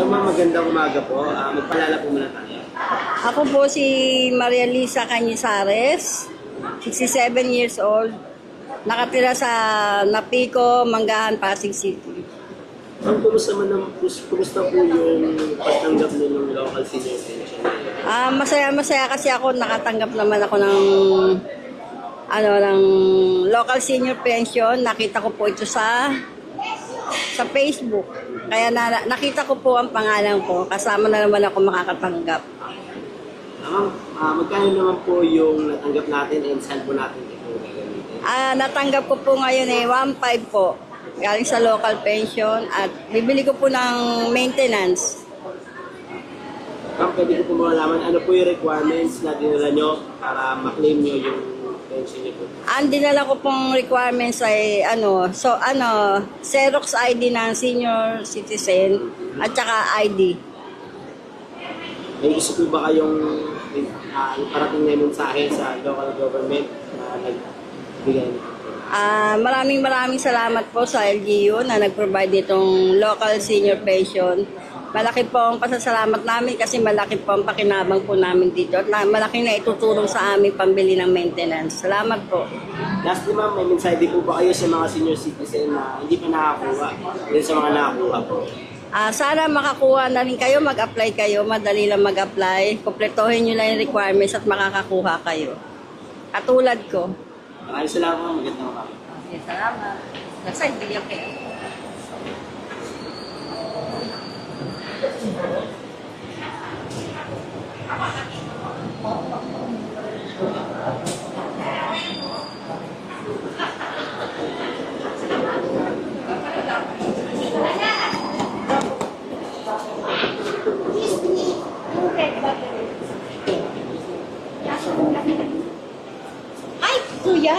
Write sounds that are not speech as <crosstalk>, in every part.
Hello ma'am, magandang umaga po. Ah, magpalala po muna tayo. Ako po si Maria Lisa Cañizares, 67 years old. Nakatira sa Napico, Manggahan, Pasig City. Ma'am, kumusta man ang, kumusta po yung pagtanggap niyo ng local senior pension? Ah, masaya masaya kasi ako nakatanggap naman ako ng ano ng local senior pension. Nakita ko po ito sa sa Facebook. Kaya na, nakita ko po ang pangalan ko. Kasama na naman ako makakatanggap. Ah, ma'am, ah, magkano naman po yung natanggap natin and saan po natin ito gagamitin? Ah, natanggap ko po ngayon eh 1.5 po. Galing sa local pension at bibili ko po ng maintenance. Ma'am, pwede ko po malaman ano po yung requirements na dinala nyo para maklaim nyo yung? Ang dinala ko pong requirements ay ano, so ano, Xerox ID ng senior citizen at saka ID. May gusto po ba kayong uh, parating na yung mensahe sa local government na nagbigay? Ah, maraming maraming salamat po sa LGU na nag-provide itong local senior pension. Malaki po ang pasasalamat namin kasi malaki po ang pakinabang po namin dito at na, malaki na itutulong sa aming pambili ng maintenance. Salamat po. Lastly ma'am, may mensahe din po ba kayo sa mga senior citizen na hindi pa nakakuha? Din sa mga nakakuha po. Ah, sana makakuha na rin kayo, mag-apply kayo, madali lang mag-apply. Kompletohin nyo lang yung requirements at makakakuha kayo. Katulad ko. Maraming salamat magandang umaga. Salamat. Nasa hindi kayo. Kuya!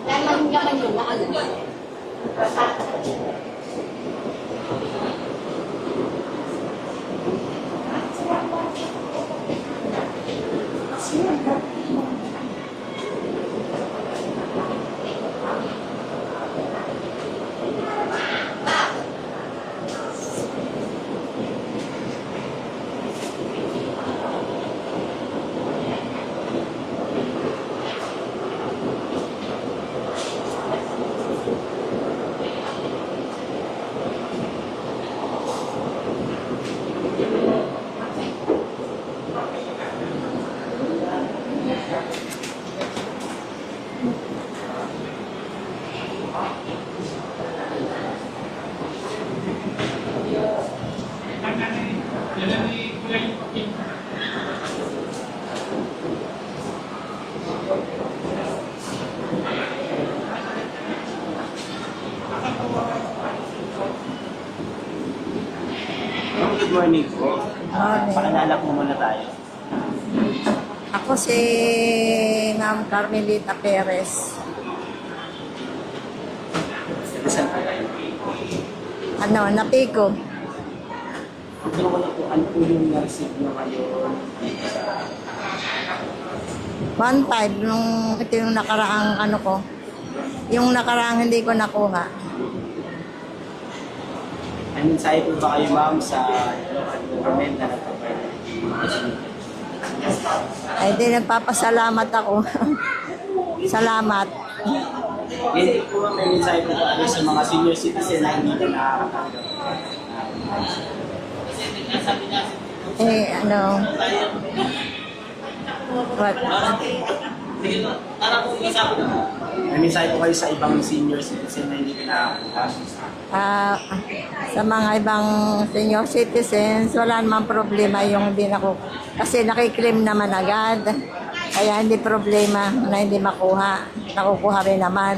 Lemon naman yun, na ano. Ma'am, good morning po. Morning. Pakilala po muna tayo. Ako si Ma'am Carmelita Perez. Saan po? Ano, napiko. Ko na po, ano po yung na-receive nyo ngayon dito sa 1.5 nung ito yung nakaraang ano ko. Yung nakaraang hindi ko nakuha. May mensahe po ba kayo ma'am sa local government na pension? Ay di nagpapasalamat ako. <laughs> Salamat. Hindi po may mensahe po ba kayo sa mga senior citizen na hindi na nakakatanggap? Eh, ano. What? May mensahe po kayo sa ibang senior citizen na hindi na nakakatanggap? Ah, sa mga ibang senior citizens, wala namang problema yung hindi naku... Kasi nakiklaim naman agad. Kaya hindi problema na hindi makuha. Nakukuha rin naman.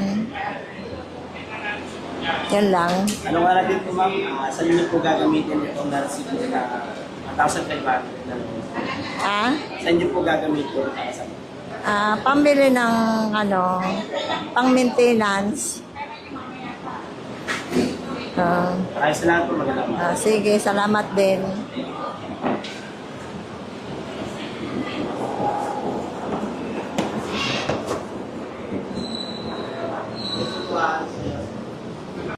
Yan lang. Ano nga na din po ma'am, uh, saan niyo po gagamitin itong nyo na 1,500 na loan? Ah, Saan niyo po gagamitin ah pambili ng ano, pang maintenance. Ah, Maraming salamat po, magandang ah, sige, salamat din.